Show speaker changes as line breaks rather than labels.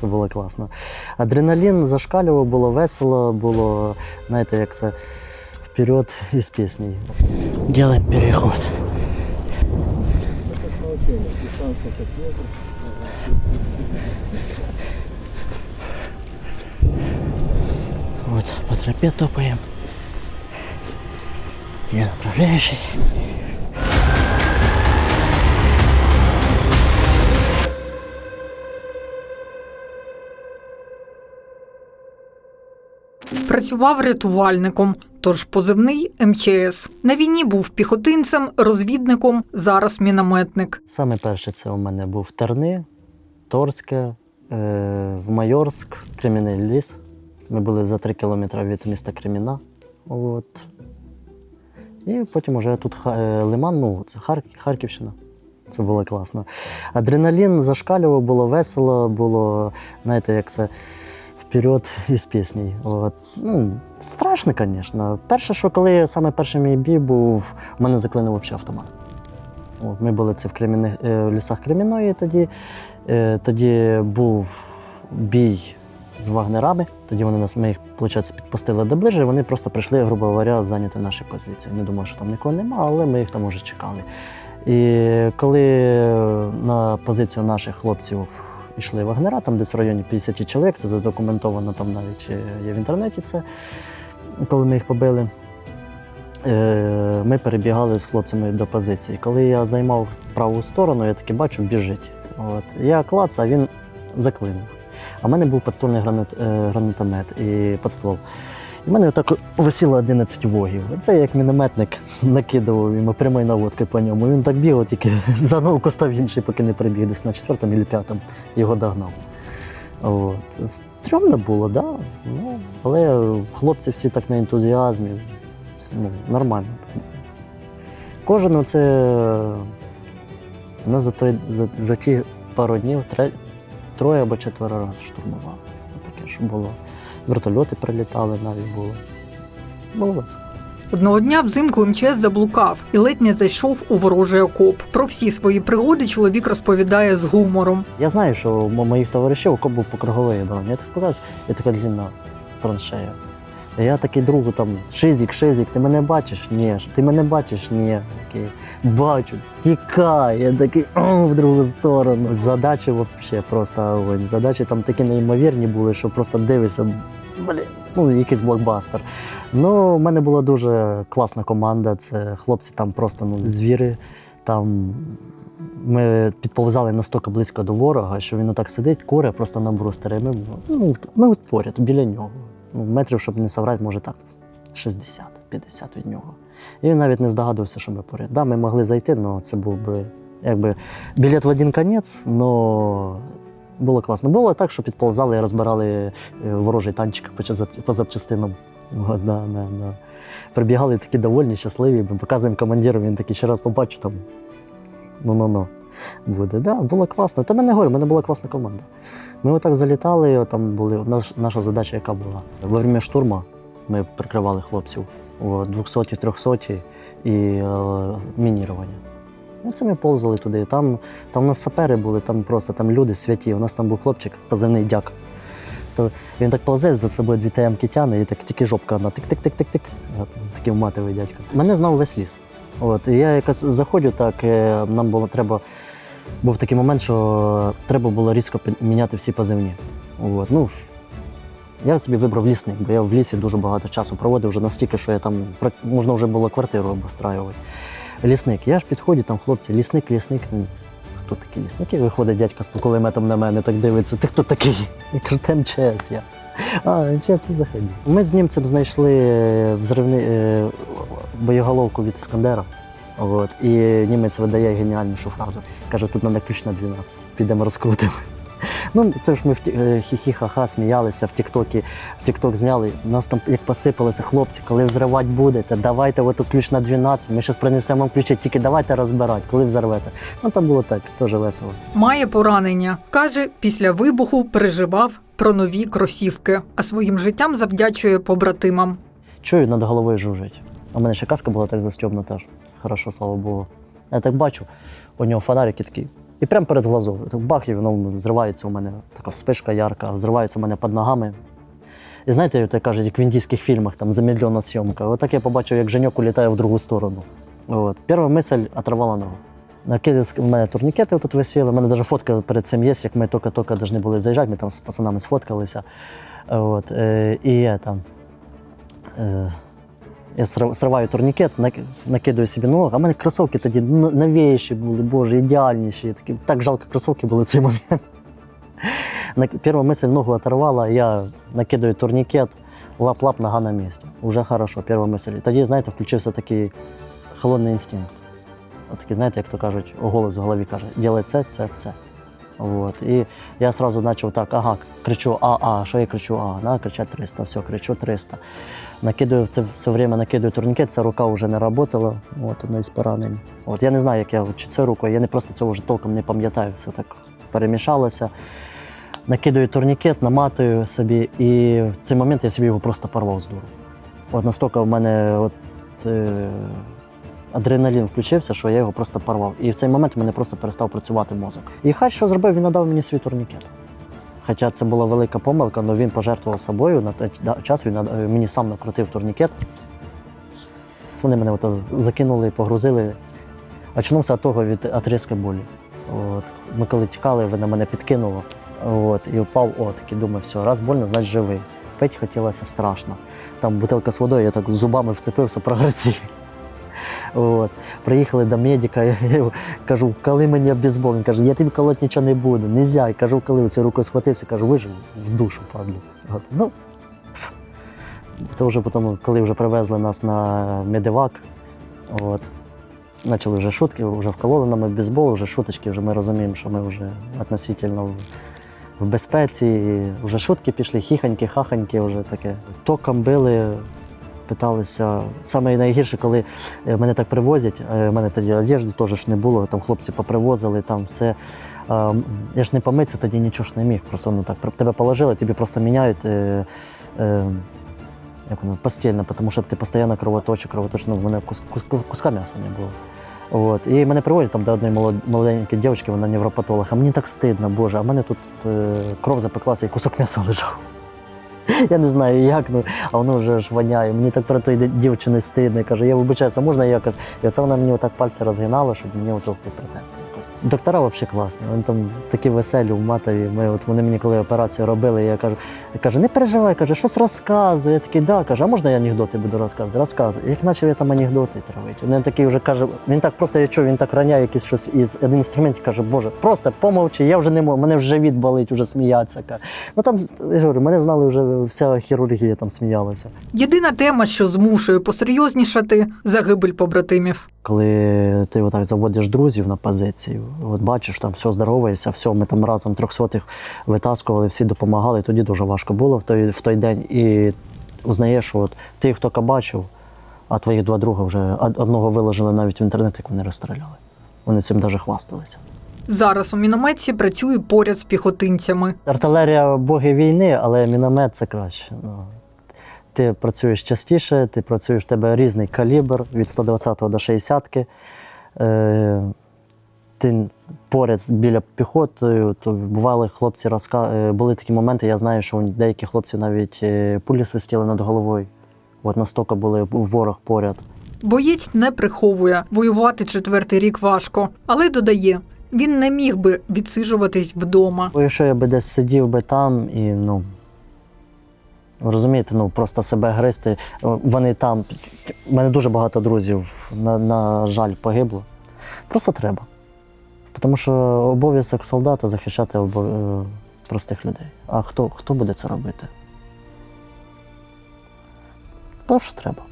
Це було класно. Адреналін зашкалював, було весело, було, знаєте, як це вперед із піснею. Ділаємо переход. Вот по тропе топаем. Я направляющий.
Працював рятувальником, тож позивний МЧС. На війні був піхотинцем, розвідником, зараз мінометник.
Саме перше це у мене був Терни, Торське, е, в Майорськ, Кремінний ліс. Ми були за три кілометри від міста Креміна. От. І потім вже тут е, Лиман, ну, це Харківщина. Це було класно. Адреналін зашкалював, було весело, було, знаєте, як це вперед із піснею. От. Ну, страшно, звісно. Перше, що коли саме перший мій бій був, у мене заклинив взагалі автомат. От, ми були це в, Кремінних, е, в лісах Креміної тоді. Е, тоді був бій з вагнерами. Тоді вони нас, ми їх, виходить, підпустили до ближче, вони просто прийшли, грубо говоря, зайняти наші позиції. Не думаю, що там нікого нема, але ми їх там уже чекали. І коли на позицію наших хлопців йшли вагнера, там десь в районі 50 чоловік, це задокументовано там навіть е, є в інтернеті це, коли ми їх побили. Е, Ми перебігали з хлопцями до позиції. Коли я займав праву сторону, я таки бачу, біжить. От. Я клац, а він заклинив. А в мене був підствольний гранат, е, гранатомет і підствол. І в мене отак висіло 11 вогів. Це як мінометник накидував йому прямою наводкою по ньому. Він так бігав, тільки за заново костав інший, поки не прибіг десь на четвертому або п'ятому. Його догнав. От. Стрьомно було. Да? Ну, але хлопці всі так на ентузіазмі. Ну, нормально. Кожен оце нас за, той, за, за ті пару днів троє або четверо разів штурмували. Таке ж було. Вертольоти прилітали навіть було. Було весело.
Одного дня взимку МЧС заблукав і ледь не зайшов у ворожий окоп. Про всі свої пригоди чоловік розповідає з гумором.
Я знаю, що у моїх товаришів окоп був по круговій обороні. Я так сподіваюся, є така длинна траншея. Я такий другу там, Шизік, Шизік, ти мене бачиш? Ні. Ти мене бачиш? Ні. Такий, бачу, тікай. Я такий «О, в другу сторону. Задачі взагалі просто огонь. Задачі там такі неймовірні були, що просто дивишся, блін, ну якийсь блокбастер. Ну, в мене була дуже класна команда. Це хлопці там просто ну, звіри. Там ми підповзали настільки близько до ворога, що він отак сидить, куре просто на брустері. Ми, ну, ми от поряд, біля нього. Ну, метрів, щоб не соврати, може так, 60-50 від нього. І він навіть не здогадувався, що ми поряд. Да, ми могли зайти, але це був би якби білет в один конець, але було класно. Було так, що підползали і розбирали е, ворожий танчик по запчастинам. От, да, да, да. Прибігали такі довольні, щасливі. Ми показуємо командиру, він такий ще раз побачу там. Ну-ну-ну. Буде. Да, було класно. Та мене говорю, в мене була класна команда. Ми отак залітали, там були. Наш, наша задача яка була? Во время штурму ми прикривали хлопців о 200 300 і е, мінірування. Ну, це ми повзали туди. Там, там у нас сапери були, там просто там люди святі. У нас там був хлопчик, позивний дяк. То він так ползе за собою дві ТМ-ки тяне, і так тільки жопка одна тик-тик-тик-тик-тик. Такий матовий дядько. Мене знав весь ліс. От, і я якось заходжу, так е, нам було треба. Був такий момент, що треба було різко міняти всі позивні. От, ну, я собі вибрав лісник, бо я в лісі дуже багато часу проводив вже настільки, що я там можна вже було квартиру обостраювати. Лісник. Я ж підходжу, там хлопці, лісник, лісник. Ну, Хто такий лісник? І виходить дядька з кулеметом на мене, так дивиться, ти хто такий? Я кажу, «Та МЧС я. А, МЧС ти заходи. Ми з німцем знайшли е, взривний, е, боєголовку від Іскандера. От, і німець видає геніальнішу фразу. Каже, тут треба ключ на 12, підемо розкрутимо. Ну, це ж ми в е, хі-хі-ха-ха сміялися в Тіктокі. В Тікток зняли. Нас там як посипалися хлопці, коли взривати будете, давайте от ключ на 12. Ми зараз принесемо вам ключі, тільки давайте розбирати, коли взорвете. Ну там було так, теж весело.
Має поранення. Каже, після вибуху переживав про нові кросівки, а своїм життям завдячує побратимам.
Чую, над головою жужить. А в мене ще каска була так застібнута. Хорошо, слава Богу. Я так бачу, у нього фонарики такі І прямо перед глазом. Бах, і воно зривається у мене, така вспишка ярка, зривається у мене під ногами. І знаєте, як кажуть, як в індійських фільмах, там замедлена зйомка. Отак я побачив, як Женьок улітає в другу сторону. От. Перша мисль оторвала ногу. У мене турнікети тут висіли. У мене навіть фотка перед цим є, як ми тільки-тільки повинні були заїжджати, ми там з пацанами сфоткалися. От. Е, і я там. Я срив- сриваю турнікет, накидаю собі ногу, а в мене кросовки тоді новіші були, боже, ідеальніші. Такі, так жалко кросовки були в цей момент. Перша мисль ногу оторвала, я накидаю турнікет, лап-лап, нога на місці. Уже хорошо, перша мисль. Тоді, знаєте, включився такий холодний інстинкт. Такий, знаєте, як то кажуть, голос в голові каже, ділай це, це, це. От. І я одразу почав так, ага, кричу А, А, що я кричу А, на, кричать 300, все, кричу 300. Накидаю це все время накидаю турнікет, ця рука вже не працювала, от одна із поранень. От я не знаю, як я чи це рукою, я не просто цього вже толком не пам'ятаю, все так перемішалося. Накидаю турнікет, наматую собі, і в цей момент я собі його просто порвав з дуру. От настільки в мене от, е, адреналін включився, що я його просто порвав. І в цей момент мене просто перестав працювати мозок. І хай що зробив, він надав мені свій турнікет. Хоча це була велика помилка, але він пожертвував собою. На той час він мені сам накрутив турнікет. Вони мене от закинули, погрузили. Очнувся від того від отрізки болі. От. Ми коли тікали, вона мене підкинула. От, і впав, о, такий думаю, все, раз больно, значить живий. Пить хотілося страшно. Там бутилка з водою, я так зубами вцепився, прогресив. От. Приїхали до медика, я кажу, коли мені бейсбол. Він каже, я тобі колоть нічого не буду, нельзя. І кажу, коли цією рукою схватився, кажу, вижив в душу падлю. От. Ну, то вже потім, коли вже привезли нас на медивак, от, почали вже шутки, вже вкололи нам бейсбол, вже шуточки, вже ми розуміємо, що ми вже относительно в, в безпеці. І вже шутки пішли, хіханьки, хаханьки, вже таке. Током били, питалися. Саме найгірше, коли е, мене так привозять, е, в мене тоді одежди теж не було, там хлопці попривозили, там все. Я ж не помитися, тоді нічого ж не міг. Просто ну, так, тебе положили, тобі просто міняють. Е, як воно, постільно, тому що ти постійно кровоточок, кровоточок, ну, в мене кус, кус, куска м'яса не було. От. І мене приводять там до одної молоденької дівчинки, вона невропатолог, а мені так стидно, боже, а в мене тут кров запеклася і кусок м'яса лежав. Я не знаю як, ну, а воно вже ж воняє. Мені так про тої дівчини стидно. Каже, я вибачаюся, можна якось. І оце вона мені отак пальці розгинала, щоб мені ото притерти якось. Доктора взагалі класні. Вони там такі веселі в матові. Ми, от вони мені коли операцію робили, я кажу, я кажу, не переживай, каже, щось розказує. Я такий, да, каже, а можна я анекдоти буду розказувати? Розказуй. Як почав я там анекдоти травити. Він такий вже каже, він так просто я чув, він так раняє якийсь щось із один інструмент, каже, Боже, просто помовчи, я вже не можу, мене вже живіт болить, вже сміятися. Каже. Ну там я говорю, мене знали вже вся хірургія там сміялася.
Єдина тема, що змушує посерйознішати загибель побратимів.
Коли ти отак заводиш друзів на позицію, от бачиш, там все здороваєшся, все, ми там разом трьохсотих витаскували, всі допомагали. Тоді дуже важко було в той, в той день. І узнаєш, що от ти хто бачив, а твої два друга вже одного виложили навіть в інтернет, як вони розстріляли. Вони цим навіть хвасталися.
Зараз у мінометці працює поряд з піхотинцями.
Артилерія боги війни, але міномет це краще. Ти працюєш частіше, ти працюєш в тебе різний калібр від 120 до 60. Е, ти поряд біля піхотою, то бували хлопці розка... е, були такі моменти, я знаю, що деякі хлопці навіть е, пулі свистіли над головою. От настільки були ворог поряд.
Боєць не приховує воювати четвертий рік важко, але додає, він не міг би відсиджуватись вдома.
Якщо я би десь сидів би там і ну. Розумієте, ну просто себе гризти. Вони там. У мене дуже багато друзів, на, на жаль, погибло. Просто треба. Тому що обов'язок солдата захищати обов- е, простих людей. А хто, хто буде це робити? Перше треба.